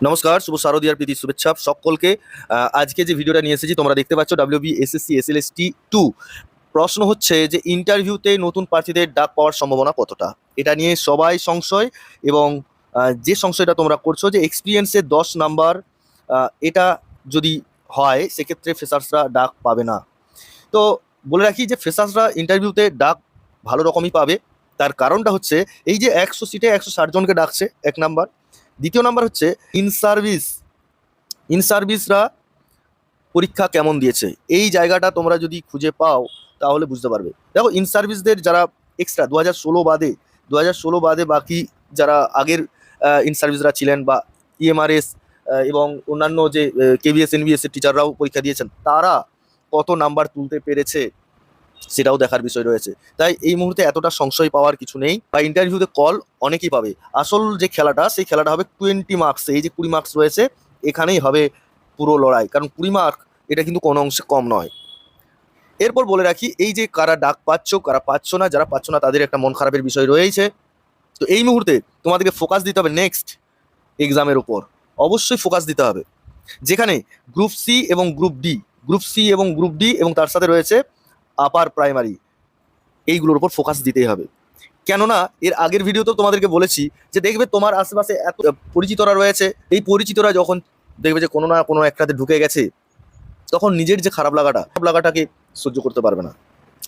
নমস্কার, শুভ শারদীয়ার প্রীতি শুভেচ্ছা সকলকে। আজকে যে ভিডিওটা নিয়ে এসেছি, তোমরা দেখতে পাচ্ছ ডাব্লিউবি এসএসসি এসএলএসটি টু প্রশ্ন হচ্ছে যে ইন্টারভিউতে নতুন প্রার্থীদের ডাক পাওয়ার সম্ভাবনা কতটা? এটা নিয়ে সবাই সংশয় এবং যে সংশয়টা তোমরা করছ যে এক্সপিরিয়েন্সের দশ নাম্বার এটা যদি হয়, সেক্ষেত্রে ফ্রেশার্সরা ডাক পাবে না। তো বলে রাখি যে ফ্রেশার্সরা ইন্টারভিউতে ডাক ভালো রকমই পাবে। তার কারণটা হচ্ছে, এই যে একশো সিটে একশো ষাট জনকে ডাকছে, এক নাম্বার। দ্বিতীয় নাম্বার হচ্ছে ইন সার্ভিস ইন সার্ভিসরা পরীক্ষা কেমন দিয়েছে? এই জায়গাটা তোমরা যদি খুঁজে পাও, তাহলে বুঝতে পারবে। দেখো ইন সার্ভিসদের যারা এক্সট্রা দু হাজার ষোলো বাদে দু হাজার ষোলো বাদে বাকি যারা আগের ইন সার্ভিসরা ছিলেন বা E ইএমআরএস এবং অন্যান্য যে কেবিএস এনবিএস এর টিচাররাও পরীক্ষা দিয়েছেন, তারা কত নাম্বার তুলতে পেরেছে? সেটাও দেখার বিষয় রয়েছে। তাই এই মুহূর্তে এতটা সংশয় পাওয়ার কিছু নেই। বা ইন্টারভিউতে কল অনেকেই পাবে। আসল যে খেলাটা, সেই খেলাটা হবে টোয়েন্টি মার্কস এই যে কুড়ি মার্কস রয়েছে, এখানেই হবে পুরো লড়াই। কারণ কুড়ি মার্ক এটা কিন্তু কোনো অংশে কম নয়। এরপর বলে রাখি, এই যে কারা ডাক পাচ্ছ, কারা পাচ্ছ না, যারা পাচ্ছ না, তাদের একটা মন খারাপের বিষয় রয়েছে তো এই মুহূর্তে তোমাদেরকে ফোকাস দিতে হবে নেক্সট এক্সামের উপর। অবশ্যই ফোকাস দিতে হবে। যেখানে গ্রুপ সি এবং গ্রুপ ডি গ্রুপ সি এবং গ্রুপ ডি এবং তার সাথে রয়েছে আপার প্রাইমারি এইগুলোর উপর ফোকাস দিতেই হবে। কেননা, এর আগের ভিডিওতেও তোমাদেরকে বলেছি যে দেখবে তোমার আশেপাশে এত পরিচিতরা রয়েছে, এই পরিচিতরা যখন দেখবে যে কোনো না কোনো একটাতে ঢুকে গেছে, তখন নিজের যে খারাপ লাগাটা, খারাপ লাগাটাকে সহ্য করতে পারবে না।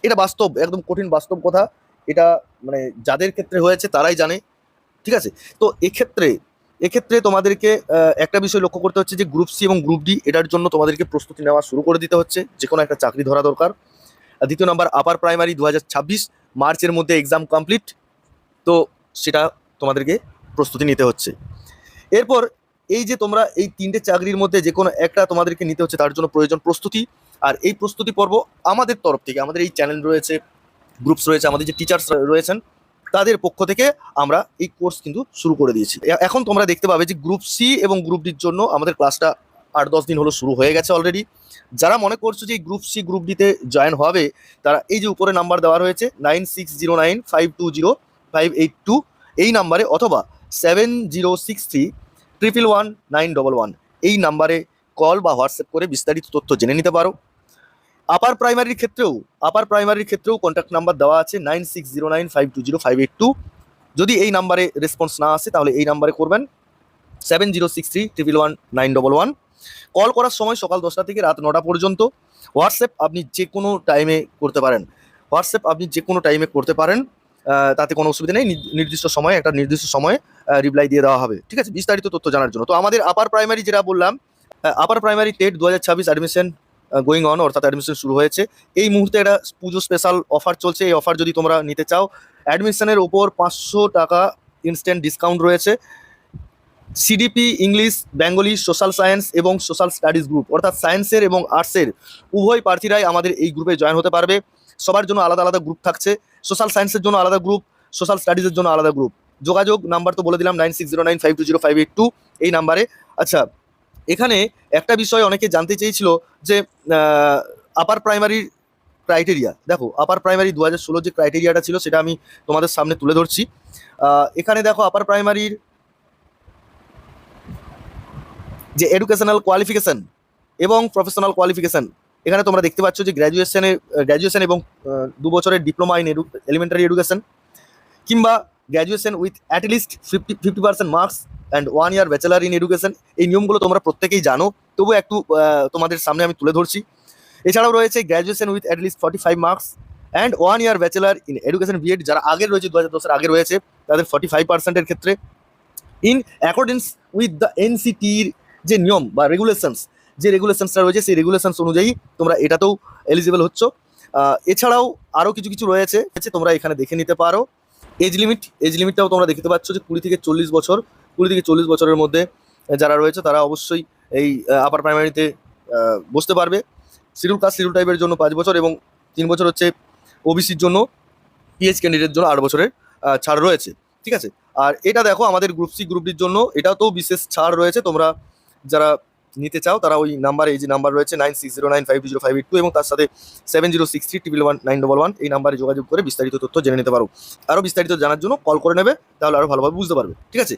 এটা বাস্তব, একদম কঠিন বাস্তব কথা। এটা মানে যাদের ক্ষেত্রে হয়েছে তারাই জানে, ঠিক আছে? তো এক্ষেত্রে এক্ষেত্রে তোমাদেরকে একটা বিষয় লক্ষ্য করতে হচ্ছে যে গ্রুপ সি এবং গ্রুপ ডি এটার জন্য তোমাদেরকে প্রস্তুতি নেওয়া শুরু করে দিতে হচ্ছে। যে কোনো একটা চাকরি ধরা দরকার। দ্বিতীয় নাম্বার আপার প্রাইমারি দু হাজার ছাব্বিশ মার্চের মধ্যে এক্সাম কমপ্লিট তো সেটা তোমাদেরকে প্রস্তুতি নিতে হচ্ছে। এরপর এই যে তোমরা এই তিনটে চাকরির মধ্যে যে কোনো একটা তোমাদেরকে নিতে হচ্ছে, তার জন্য প্রয়োজন প্রস্তুতি। আর এই প্রস্তুতি পর্ব আমাদের তরফ থেকে, আমাদের এই চ্যানেল রয়েছে গ্রুপস রয়েছে, আমাদের যে টিচার্স রয়েছেন, তাদের পক্ষ থেকে আমরা এই কোর্স কিন্তু শুরু করে দিয়েছি। এখন তোমরা দেখতে পাবে যে গ্রুপ সি এবং গ্রুপ ডির জন্য আমাদের ক্লাসটা আট দশ দিন হলো শুরু হয়ে গেছে অলরেডি যারা মনে করছ যে গ্রুপ সি গ্রুপ ডিতে জয়েন হবে, তারা এই যে উপরে নাম্বার দেওয়া রয়েছে nine six zero nine five two zero five eight two এই নাম্বারে অথবা seven zero six three triple one nine double one এই নাম্বারে কল বা হোয়াটসঅ্যাপ করে বিস্তারিত তথ্য জেনে নিতে পারো। আপার প্রাইমারির ক্ষেত্রেও আপার প্রাইমারির ক্ষেত্রেও কন্ট্যাক্ট নাম্বার দেওয়া আছে nine six zero nine five two zero five eight two যদি এই নাম্বারে রেসপন্স না আসে, তাহলে এই নাম্বারে করবেন। Seven zero six three triple one nine double one call করার সময় সকাল দশটা থেকে রাত নটা পর্যন্ত হোয়াটসঅ্যাপ আপনি যে কোনো টাইমে করতে পারেন। হোয়াটসঅ্যাপ আপনি যে কোনো টাইমে করতে পারেন তাতে কোনো অসুবিধা নেই। নির্দিষ্ট সময়ে, একটা নির্দিষ্ট সময়ে রিপ্লাই দিয়ে দেওয়া হবে। ঠিক আছে? বিস্তারিত তথ্য জানার জন্য। তো আমাদের আপার প্রাইমারি যেটা বললাম আপার প্রাইমারি টেট দু হাজার ছাব্বিশ অ্যাডমিশন গোয়িং অন অর্থাৎ অ্যাডমিশন শুরু হয়েছে। এই মুহূর্তে একটা পুজো স্পেশাল অফার চলছে। এই অফার যদি তোমরা নিতে চাও অ্যাডমিশনের ওপর পাঁচশো টাকা ইনস্ট্যান্ট ডিসকাউন্ট রয়েছে। CDP English Bengali social science এবং সোশ্যাল স্টাডিজ গ্রুপ অর্থাৎ সায়েন্সের এবং আর্টসের উভয় প্রার্থীরাই আমাদের এই গ্রুপে জয়েন হতে পারবে। সবার জন্য আলাদা আলাদা গ্রুপ থাকছে। সোশ্যাল সায়েন্সের জন্য আলাদা গ্রুপ সোশ্যাল স্টাডিজের জন্য আলাদা গ্রুপ যোগাযোগ নাম্বার তো বলে দিলাম nine six zero nine five two zero five two এই নাম্বারে আচ্ছা এখানে একটা বিষয় অনেকে জানতে চেয়েছিল যে আপার প্রাইমারির ক্রাইটেরিয়া দেখো আপার প্রাইমারি দু হাজার ষোলো যে ক্রাইটেরিয়াটা ছিল সেটা আমি তোমাদের সামনে তুলে ধরছি। এখানে দেখো আপার প্রাইমারির যে এডুকেশনাল কোয়ালিফিকেশন এবং প্রফেশনাল কোয়ালিফিকেশন এখানে তোমরা দেখতে পাচ্ছ যে গ্র্যাজুয়েশনে গ্র্যাজুয়েশন এবং দু বছরের ডিপ্লোমা ইন এলিমেন্টারি এডুকেশন কিংবা graduation with at least fifty fifty percent marks and one year bachelor in education এই নিয়মগুলো তোমরা প্রত্যেকেই জানো। তবু একটু তোমাদের সামনে আমি তুলে ধরছি। এছাড়াও রয়েছে graduation with at least forty five marks and one year bachelor in education BEd যারা আগে রয়েছে, দু হাজার দশের আগে রয়েছে, তাদের ফর্টি ফাইভ পার্সেন্টের ক্ষেত্রে। ইন অ্যাকর্ডেন্স উইথ দ্য এনসিটির যে নিয়ম বা রেগুলেশনস যে রেগুলেশনসটা রয়েছে সেই রেগুলেশনস অনুযায়ী তোমরা এটাতেও এলিজিবল হচ্ছ। এছাড়াও আরও কিছু কিছু রয়েছে আছে, তোমরা এখানে দেখে নিতে পারো। এজ লিমিট এজ লিমিটটাও তোমরা দেখতে পাচ্ছ যে কুড়ি থেকে চল্লিশ বছর কুড়ি থেকে চল্লিশ বছরের মধ্যে যারা রয়েছে তারা অবশ্যই এই আপার প্রাইমারিতে বসতে পারবে। শিডিউল কাস্ট শিডিউল টাইপের জন্য পাঁচ বছর এবং তিন বছর হচ্ছে ওবিসির জন্য পিএইচ ক্যান্ডিডেটের জন্য আট বছরের ছাড় রয়েছে। ঠিক আছে? আর এটা দেখো আমাদের গ্রুপ সি গ্রুপ ডির জন্য এটাতেও বিশেষ ছাড় রয়েছে। তোমরা যারা নিতে চাও, তারা ওই নাম্বার এই যে নাম্বার রয়েছে nine six zero nine five zero five eight two এবং তার সাথে seven zero six three triple one nine double one এই নাম্বারে যোগাযোগ করে বিস্তারিত তথ্য জেনে নিতে পারো। আরও বিস্তারিত জানার জন্য কল করে নেবে, তাহলে আরও ভালোভাবে বুঝতে পারবে। ঠিক আছে?